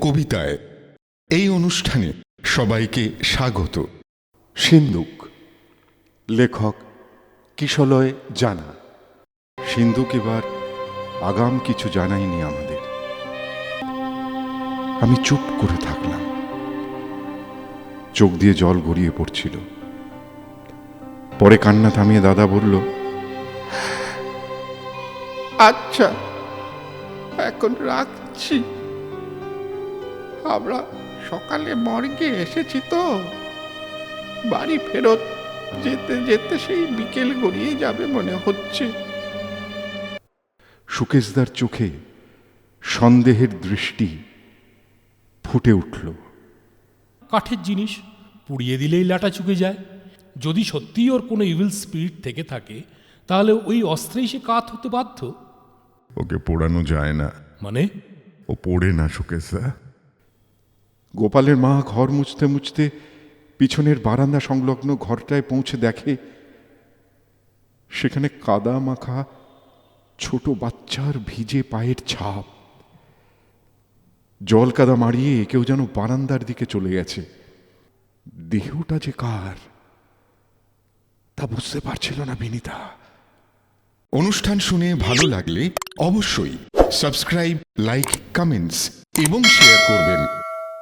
কবিতায় এই অনুষ্ঠানে সবাইকে স্বাগত। সিন্ধুক। লেখক কিশলয় জানা। সিন্ধুক এবার আগাম কিছু জানায়নি আমাদের। আমি চুপ করে থাকলাম। চোখ দিয়ে জল গড়িয়ে পড়ছিল। পরে কান্না থামিয়ে দাদা বলল আচ্ছা এখন রাখছি। আমরা সকালে মর্গে এসেছি তো। বাড়ি ফেরত যেতে যেতে সেই বিকেল গড়িয়ে যাবে মনে হচ্ছে। সুকেশদার চোখে সন্দেহের দৃষ্টি ফুটে উঠল। কাঠের জিনিস পুড়িয়ে দিলেই লাটা চুকে যায়। যদি সত্যিই ওর কোনো ইভিল স্পিরিট থেকে থাকে তাহলে ওই অস্ত্রেই সে কাত হতে বাধ্য। ওকে পোড়ানো যায় না। মানে? ও পড়ে না সুকেশদা। গোপালের মা ঘর মুছতে মুছতে পিছনের বারান্দা সংলগ্ন ঘরটায় পৌঁছে দেখে সেখানে কাদা মাখা ছোট বাচ্চার ভিজে পায়ের ছাপ। জল কাদা মারিয়ে কেউ যেন বারান্দার দিকে চলে গেছে। দেহটা যে কার, তা বুঝতে পারছিল না বিনিতা। অনুষ্ঠান শুনে ভালো লাগলে অবশ্যই সাবস্ক্রাইব, লাইক, কমেন্টস এবং শেয়ার করবেন।